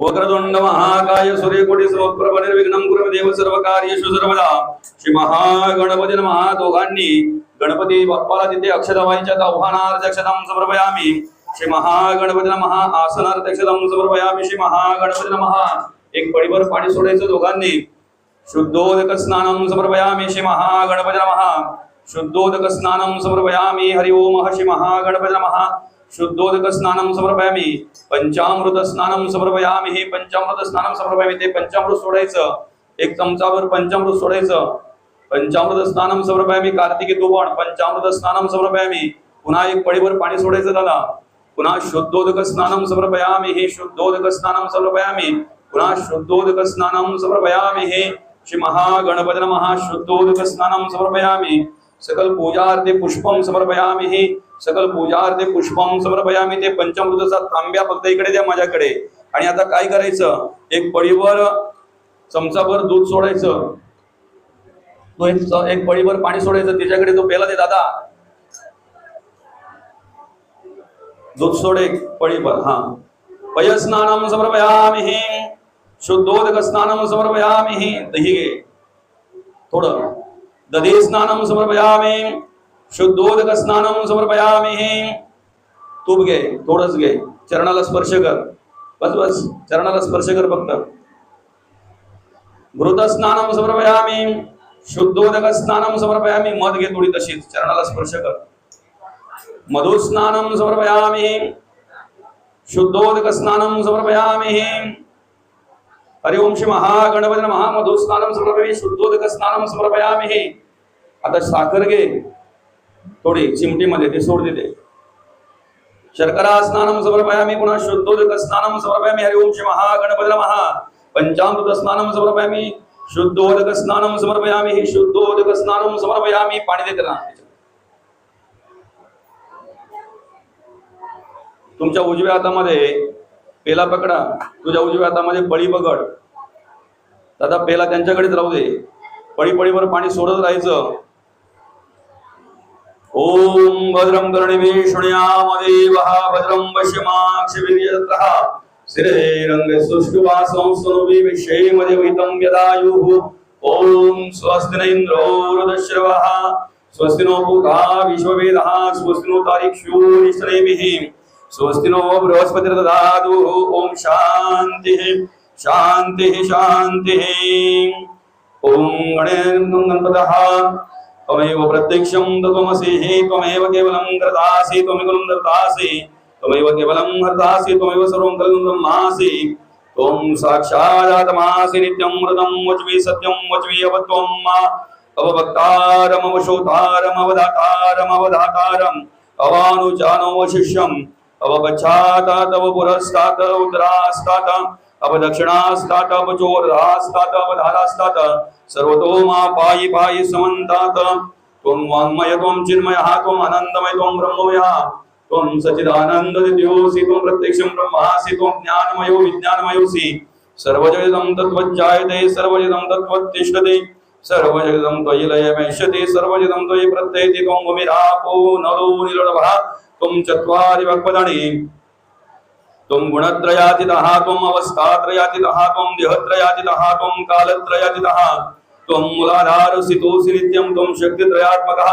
वक्रतुंड महाकाय सूर्यकोटी समप्रभ निर्विघ्नं कुरु देव सर्व कार्येषु सर्वदा। श्री महागणपती नमः दोघांनी गणपती बाप्पाला तिथे अक्षताबाईच्या आव्हानार्थ अक्षतां समर्पयामी। श्री महागणपती नमः आसनार्थ अक्षतां समर्पयामी। श्री महागणपती नमः। एक पडीभर पाणी सोडायचं दोघांनी। शुद्धोदक स्नानं समर्पयामि। श्री महागणपती नमः। शुद्धोदक स्नानं समर्पयामि। हरि ओम। श्री महागणपती नमः। शुद्धोदक स्नानं समर्पयामी पंचामृत स्नानं समर्पयामि हे पंचामृत स्नानं समर्पयामि ते पंचामृत सोडायचं. एक चमचाभर पंचामृत सोडायचं. पंचामृत स्नानं समर्पयामि कार्तिकी तोवण पंचामृत स्नानं समर्पयामि पुन्हा एक पडीभर पाणी सोडायचं त्याला. पुन्हा शुद्धोदक स्नानं समर्पयामि हे शुद्धोदक स्नानं समर्पयामी पुन्हा शुद्धोदक स्नानं समर्पयामि हे श्री महागणपत नमः शुद्धोदक स्नानं सकल पूजार्थे पुष्पम समर्पयामी हे सकल पूजार्थे पुष्पम समर्पयामी ते पंचमृतचा तांब्या फक्त इकडे द्या माझ्याकडे. आणि आता काय करायचं? एक पळीवर चमचाभर दूध सोडायचं. तो एक पळीवर पळीभर पाणी सोडायचं. त्याच्याकडे तो पेला दे दादा. दूध सोडे पळीवर हा. पयस्नानं समर्पयामी हि शुद्धोदक स्नानम समर्पयामी. हि दही घे. थोडं. दधी स्नानं समर्पयामि। शुद्धोदक स्नानं समर्पयामि। तूप घे थोडंच घे चरणाला स्पर्श कर. बस बस चरणाला स्पर्श कर फक्त. मृत स्नानं समर्पयामि। शुद्धोदक स्नानं समर्पयामि। मध घे थोडी तशीच चरणाला स्पर्श कर. मधु स्नानं समर्पयामि। शुद्धोदक स्नानं समर्पयामि। हरि ओम श्री महागणपती नमः। मधु समर्पयामि शुद्धोदक स्नानं समर्पयामि। आता साखर घे थोडी चिमटीमध्ये ते सोड देते. शर्करा स्नानं समर्पयामि पुन्हा शुद्धोदक स्नान समर्पयामि। हरि ओम श्री महागणपती महा पंचामृत स्नानं समर्पयामि शुद्धोदक स्नानं समर्पयामि हे शुद्धोदक स्नानं समर्पयामि। पाणी देते ना तुमच्या उजव्या हातामध्ये पेला पकडा. तुझ्या उजव्या हातामध्ये पळी पकड. दादा पेला त्यांच्याकडेच राहू दे. पळी पळीवर पाणी सोडत राहायचं. ओम भद्रम कर्णिभे शृणुयामदेवः भद्रं पश्यमाक्षभिर्यजत्रः स्थिरैरङ्गे सुष्ठुवासं यदायुः। ॐ स्वस्ति न इन्द्रो स्वस्ति नो पूता विश्ववेदः। स्वस्ति नो तारिक्षो निश्चलैभिः स्वस्तिनो बृहस्पतिर्दधातु ॐ शान्तिः शान्तिः शान्तिः ॐ गणेर्गणपतः त्वमेव प्रत्यक्षं तत्त्वमसि त्वमेव केवलं कृतासि त्वमेव दत्तासि त्वमेव केवलं हर्तासि त्वमेव सर्वं खलु ब्रह्मासि। त्वं साक्षादातमासि नित्यं मृतं वच्मि सत्यं वच्मि अवत्वम् अवभक्तारम् अवानुचानोवशिष्यम् अवधातारम् अवधातारम् अवानुजानोवशिष्यम् अवगच्छात तव पुरस्तात् उत्तरास्तात् अवदक्षिणास्तात् अवचोरधास्तात् अवधारास्तात् सर्वतो मा पायी पायी समन्तात्। त्वं वाङ्मय त्वं चिन्मयः त्वम् अनन्तमय त्वं ब्रह्ममयः। त्वं सच्चिदानन्ददित्योऽसि त्वं प्रत्यक्षं ब्रह्मासि त्वं ज्ञानमयो विज्ञानमयोऽसि। सर्वजगदं तत्त्वज्जायते सर्वजगदं तत्त्वतिष्ठते सर्वजगदं त्वयि लयमेष्यति सर्वजगदं त्वयि प्रत्ययति त्वं भूमिरापो नरो निलडभः तुम चत्वारि वक्पदणे तुम गुणत्रयातितः तुम अवस्थात्रयातितः तुम देहत्रयातितः तुम कालत्रयातितः तुम मूलाधारसितोऽसि नित्यं तुम शक्तित्रयात्मकः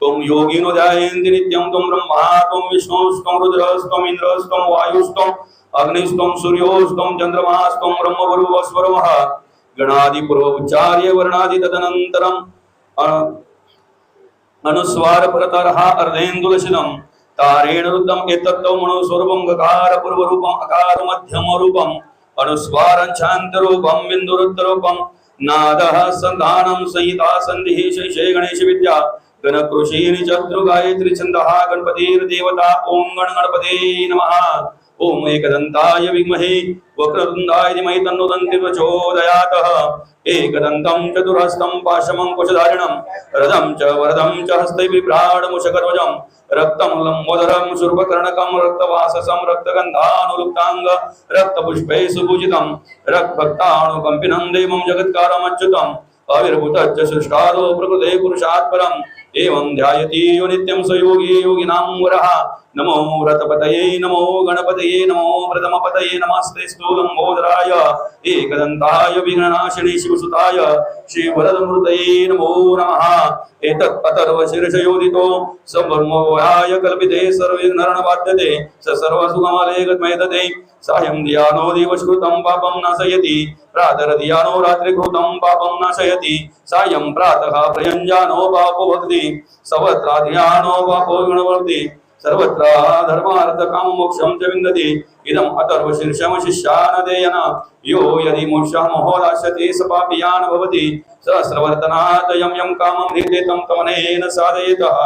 तुम योगिनो जायन्ति नित्यं तुम ब्रह्मा तुम विष्णुस्त्वं रुद्रस्त्वम् इन्द्रस्त्वं वायुस्त्वम् अग्निस्त्वं सूर्योस्त्वं चन्द्रमास्त्वं ब्रह्मवरुवस्वरमः गणादिपुरोच्चार्य वर्णादि तदनन्तरम् अनुस्वारपरतरः अर्धेन्दुलशिलम् तारेण रुद्धम् एतत्व म्हणून स्वरूपं गकार अकार मध्यम रूपम् अनुस्वारं शान्तरूपं बिन्दुरुद्धरूपं नादः सन्धानं संहिता सन्धिः शैशे गणेश विद्या गणकृषीनि चतुर् गायत्री गणपतिर्देवता ॐ गण गणपते नमः। ओम एकदंताय विद्महे वक्रतुंडाय धीमहि तन्नो दन्ति प्रचोदयातः। एकदन्तं चतुरहस्तं पाशमङ्कुशधारिणं रदं च वरदं च हस्तै बिभ्राडमुषकर्वजं रक्तं लम्बोदरं शूर्पकर्णकं रक्तवाससं रक्तगन्धानुलुप्ताङ्ग रक्तपुष्पैः सुपूजितं रक्तभक्तानुकम्पिनं देवं जगत्कारमच्युतम् अविर्भूतच्च सृष्टादो प्रकृते पुरुषात् परम्। एवं ध्यायति यो नित्यं स योगी योगिनां वरः। नमो व्रतपतये नमो गणपतये नमो व्रतमपतये नमस्ते स्थूलम्बोदराय एकदन्ताय विघ्ननाशिनि शिवसुताय श्रीवरदमृतये नमो नमः। एतत् अथर्वशीर्षयोदितो सम्भर्मोयाय कल्पिते सर्वे बाध्यते स सर्वसुगमले गत्मयतते सायं धियानो दिवश्कृतं पापं नाशयति प्रातर्धियानो रात्रिकृतं पापं नाशयति सायं प्रातः प्रयञ्जानो पापो भक्ति सवत्राधियानो पापो गुणवर्ति सर्वत्र धर्मार्थ काम मोक्षं च विन्दति इदम् अथर्वशीर्षं शिष्यानदेयन यो यदि मोक्षः महोदास्यति स पापियान् भवति सहस्रवर्तनात् यं यं कामं हृदे तं तमनेन साधयेतः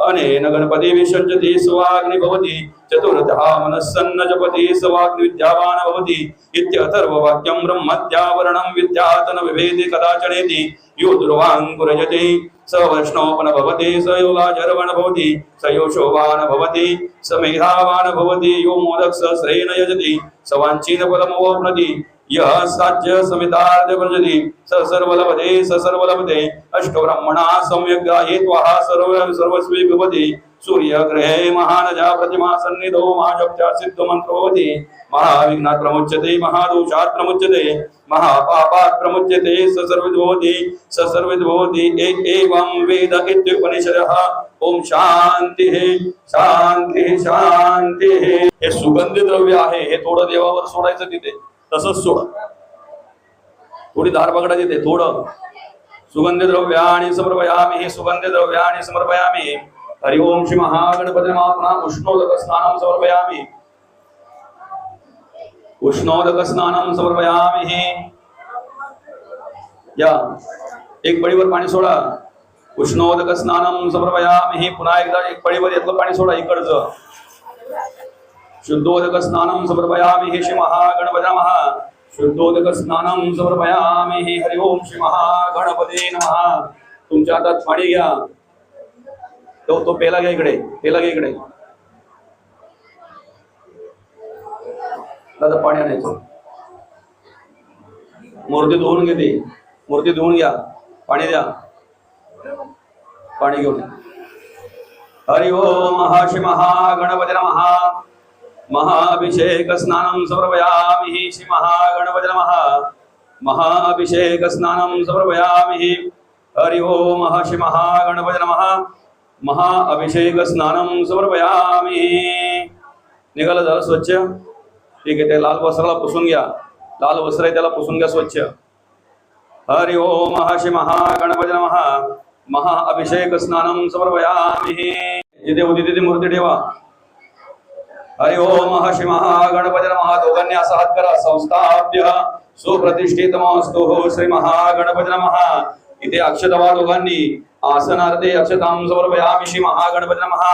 अनेन गणपति विसर्जति स्वाग्नि भवति चतुर्थः मनस्सन्न जपति स्वाग्नि विद्यावान् भवति इत्यथर्ववाक्यं ब्रह्मत्यावरणं विद्यातन विभेति कदाचनेति यो दुर्वाङ्कुरजति स वर्ष्णोपन भवति स योगाचरवण भवति स योशोवान् भवति स मेधावान् भवति यो मोदक स श्रेण यजति स वाञ्छितफलमवप्नति यः साज्य समितार्थ व्रजति स सर्वलभते स सर्वलभते अष्टब्रह्मणा सम्यग् गायेत्वः सर्व सर्वस्वी भवति सूर्यग्रहे महानजा प्रतिमा सन्निधो महाजप्त्या मंत्र होती महाविघ्नात् प्रमुच्यते महादोषात् प्रमुच्यते महापापात् प्रमुच्यते स सर्वविद् भवति स सर्वविद् भवति एवं वेद इत्युपनिषदः। ओम शांती शांती शांती हे। सुगंधी द्रव्य आहे हे थोडं देवावर सोडायचं तिथे तसंच सोडा. थोडी धार पकडा तिथे थोडं. सुगंधी द्रव्याणी समर्पयामी हे सुगंधी द्रव्याणी समर्पयामी. हरि ओम श्री महागणपती पुन्हा उष्णोदक स्नानं समर्पयामि। उष्णोदक स्नानं समर्पयामि। या एक पळीवर पाणी सोडा. उष्णोदक स्नानं समर्पयामी। पुन्हा एकदा एक पळीवर यातलं पाणी सोडा इकडचं. शुद्धोदक स्नानं समर्पयामि हे श्री महागणपती महा शुद्धोदक स्नानं समर्पयामि हे हरि ओम श्री महागणपती नमः। तुमच्या हातात पाणी घ्या। तो तो पेला घ्या इकडे पेला घ्या इकडे. दादा पाणी आणायचं मूर्ती धुवून घेते. मूर्ती धुवून घ्या. पाणी द्या. पाणी घेऊन हरि ओम महाशि महा महागणपती महा महाभिषेक स्नानं समर्पयामि श्री महागणपती महा महाभिषेक स्नानं समर्पयामि. हरि ओम श्री महा, महा महाअभिषेक स्नानं समर्पयामी। निघालं झालं स्वच्छ. ठीक आहे ते लाल वस्त्राला पुसून घ्या. लाल वस्त्र आहे त्याला पुसून घ्या स्वच्छ. हरि ओम श्री महा महा महाअभिषेक स्नानं समर्पयामी। जिथे होती तिथे मूर्ती ठेवा. हरि ओम महा गणपती महा दोघांनी असा हात करा. संस्थाप्य सुप्रतिष्ठित मस्तु श्री महागणपती महा इथे अक्षतवा दोघांनी आसनार्थे अक्षतां समर्पयामि श्री महागणपती नमः.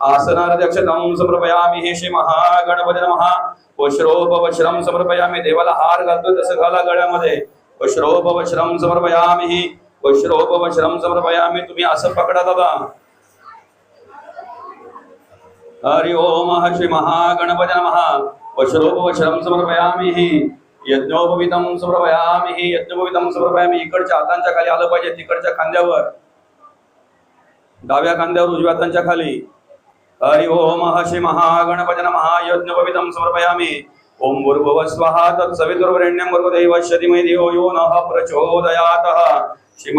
आसनार्थे अक्षतां समर्पयामि हे श्री महागणपती नमः. वस्त्रोपवस्त्रं समर्पयामि देवाला हार घालतो तसं घाला गळ्यामध्ये. वस्त्रोपवस्त्रं समर्पयामि वस्त्रोपवस्त्रं समर्पयामि तुम्ही असं पकडा दादा. हरि ओम श्री महागणपती नमः. वशरोपवशरं समर्पयामि यज्ञोपवितं समर्पयामि यज्ञोपवितं समर्पयामि इकडच्या हातांच्या खाली आलं पाहिजे तिकडच्या खांद्यावर. डाव्या खांद्यावर उजव्या हातांच्या खाली. हरि ओम श्री महागणपती नमः. यज्ञोपवितं समर्पयामि ओम भूर्भुव स्वाहा तत्सवितुर्वरेण्यं भर्गदेवस्य धीमहि धियो यो नः प्रचोदयातः. श्री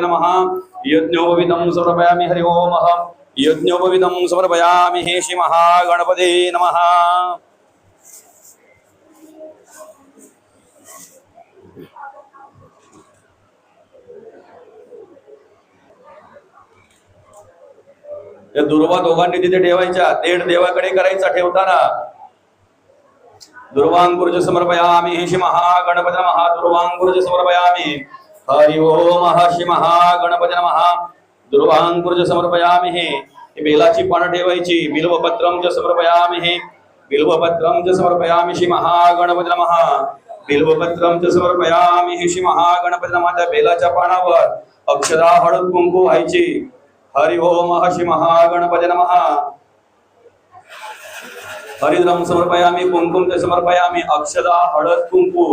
नमः. यज्ञोपवितं समर्पयामि हरि ओम. यज्ञोपवितं समर्पयामि हे श्री महागणपते नमः. या दुर्वा दोघांनी तिथे ठेवायच्या. देड देवाकडे करायचा ठेवताना दुर्वांकुर्ज समर्पयामि. हे श्री महागणपत महा दुर्वांकुर्ज समर्पयामि. हरि ओम श्री महागणपत महा दुर्वांकुर्ज समर्पयामि. हे बेलाची पानं ठेवायची. बिल्वपत्रं च समर्पयामि. हे बिल्वपत्रं च समर्पयामि. श्री महागणपत महा बिल्वपत्रं च समर्पयामि. हे श्री महागणपत महा त्या बेलाच्या पानावर अक्षरा हळद कुंकू व्हायची. हरि ओम श्री महागणपती नम। हरिद्रम समर्पयामी कुंकुम ते समर्पयामी अक्षदा हळद कुंकू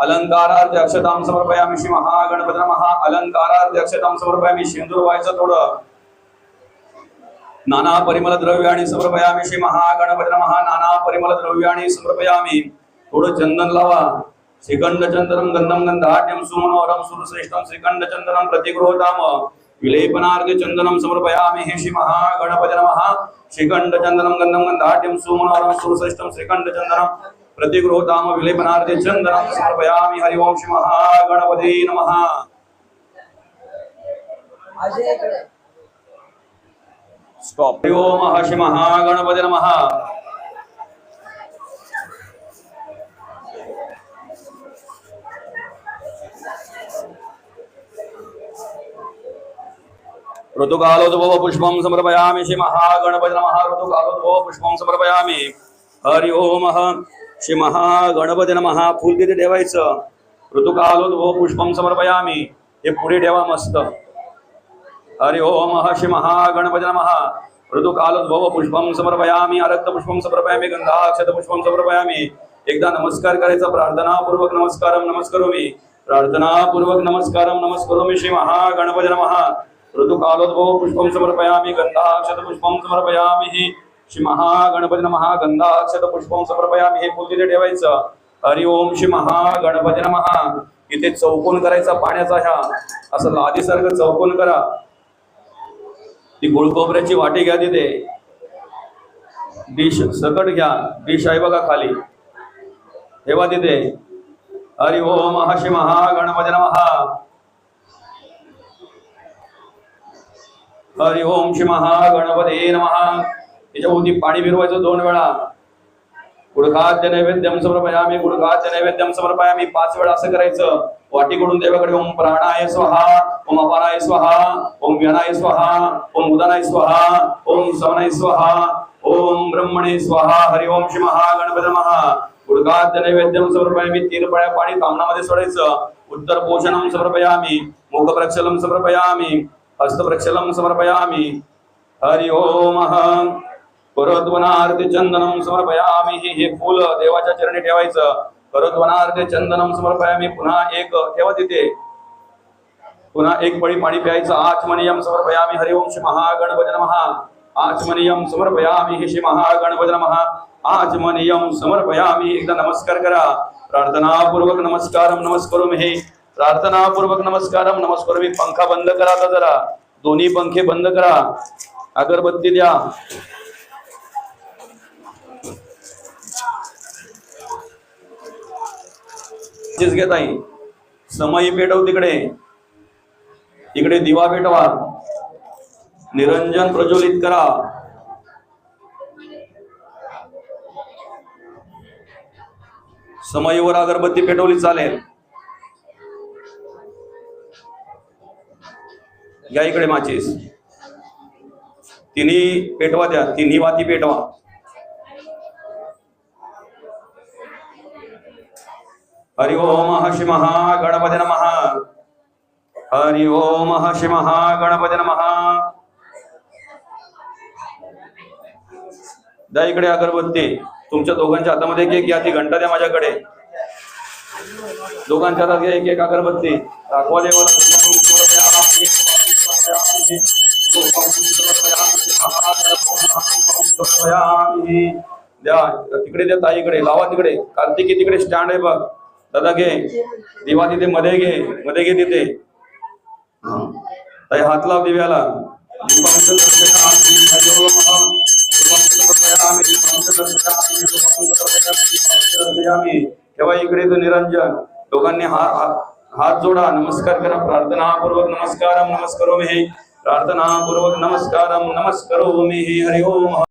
अलंकारार्थ अक्षताम समर्पयामी श्री महागणपती नमः। अलंकारार्थ अक्षताम समर्पयामी सिंदूर व्हायचं थोडं नाना परिमल द्रव्याणी समर्पयामी श्री महागणपत नम। नाना परिमल द्रव्याणी समर्पयामी। थोडं चंदन लावा। श्रीखंड चंदनम गंधम गंधाढ्यम सुमनोहरम सुरश्रेष्ठम श्रीखंड चंदनम प्रतिगृहताम। विलेपनार्घ चंदनम समर्पयामि हे श्री महागणपती नमः। श्रीखंड चंदनम गंधम गंधाढ्यम सुमनोरम सुरश्रेष्ठम श्रीखंड चंदनम प्रतिगृहताम विलेपनार्घ चंदनम समर्पयामि। हरि ओम श्री महागणपती नमः स्टॉप हरि ओम श्री महागणपती ऋतुकालो ऋतुकालोद्भव पुष्पं समर्पयामि श्री महागणपती नमः ऋतुकालोद्भव पुष्पं समर्पयामि। हरि ओम श्री महागणपती नमः। फुल तिथे ठेवायचं? ऋतुकालोद्भव पुष्पं समर्पयामि। हे पुढे ठेवा मस्त। हरि ओम श्री महागणपति नमः। ऋतुकालोद्भव पुष्पं समर्पयामि। अरक्त पुष्पं समर्पयामि। गंधाक्षत पुष्पं समर्पयामि। एकदा नमस्कार करायचा प्रार्थनापूर्वक नमस्कारम नमस्करोमि। प्रार्थनापूर्वक नमस्कारम नमस्करोमि। श्री महागणपती नमः। ऋतुकालोद्भव पुष्पं समर्पयामि गन्धाक्षतपुष्पं पुष्पं हि श्री महागणपती नमः गंधाक्षतपुष्पं समर्पयामि। हे फुल तिथे ठेवायचं। हरि ओम श्री महागणपती नमः इथे चौकोन करायचा पाण्याचा ह्या। असं लादीसारखं चौकोन करा. ती गुळकोबऱ्याची वाटी घ्या तिथे. डिश सकट घ्या. डिश आहे बघा खाली. ठेवा तिथे. हरि ओम श्री महागणपती नमः हरि ओम श्री महागणपते नमः. त्याच्याभोवती पाणी फिरवायचं दोन वेळा. गुडखाद्य नैवेद्यम समर्पयामी गुडखाद्य नैवेद्यम समर्पयामी. पाच वेळा असं करायचं. वाटीकडून देवाकडे ओम प्राणाय स्वहा ओम अपानाय स्वहा ओम व्यनाय स्वहा ओम उदानाय स्वहा ओम सवनाय स्वहा ओम ब्रह्मणे स्वहा. हरि ओम श्री महागणपती महा गुडखाद्य नैवेद्यम समर्पयामी. तीन पळ्या पाणी तामणामध्ये सोडायचं. उत्तर पोषणम समर्पयामी. मुख प्रक्षलम समर्पयामी. हस्तप्रक्षलं समर्पयामि। हरि ओम करोद्वनार्थे चंदनम समर्पयामि। हे हे फुल देवाच्या चरणी ठेवायचं। करोद्वनार्थे चंदनम समर्पयामि। पुन्हा एक ठेवा तिथे। पुन्हा एक पळी पाणी प्यायचं। आचमनियम समर्पयामि। हरि ओम श्री महागणपत महा। आचमनियम समर्पयामि। हे श्री महागणपत महा। आचमनियम समर्पयामि। एकदा नमस्कार करा। प्रार्थनापूर्वक नमस्कारम नमस्कार हे। प्रार्थनापूर्वक नमस्कारम मी पंखा बंद करा आता जरा. दोन्ही पंखे बंद करा. अगरबत्ती द्या. तेच घेत आहे समयी पेटव तिकडे. इकडे दिवा पेटवा. निरंजन प्रज्वलित करा. समयीवर अगरबत्ती पेटवली चालेल. या इकडे माचीस. तिन्ही पेटवा द्या तिन्ही वाती पेटवा. हरि ओम श्री महागणपती नमः. हरि ओम श्री महागणपती नमः. द्या इकडे अगरबत्ती. तुमच्या दोघांच्या हातामध्ये एक घ्या ती घंटा द्या माझ्याकडे. दोघांच्या जागी एक एक अगरबत्ती दाखवा देवाला द्या. तिकडे द्या ताईकडे. लावा तिकडे. कार्तिकी तिकडे स्टँड आहे बघ. दादा घे. दिवा तिथे मध्ये घे. मध्ये घे तिथे. ताई हात लाव दिव्याला. तेव्हा इकडे तो निरंजन. दोघांनी हात हात जोडा. नमस्कार करा. प्रार्थनापूर्वक नमस्कारम नमस्करो. मी प्रार्थनापूर्वक नमस्कारम नमस्करो. मी हरि ओम.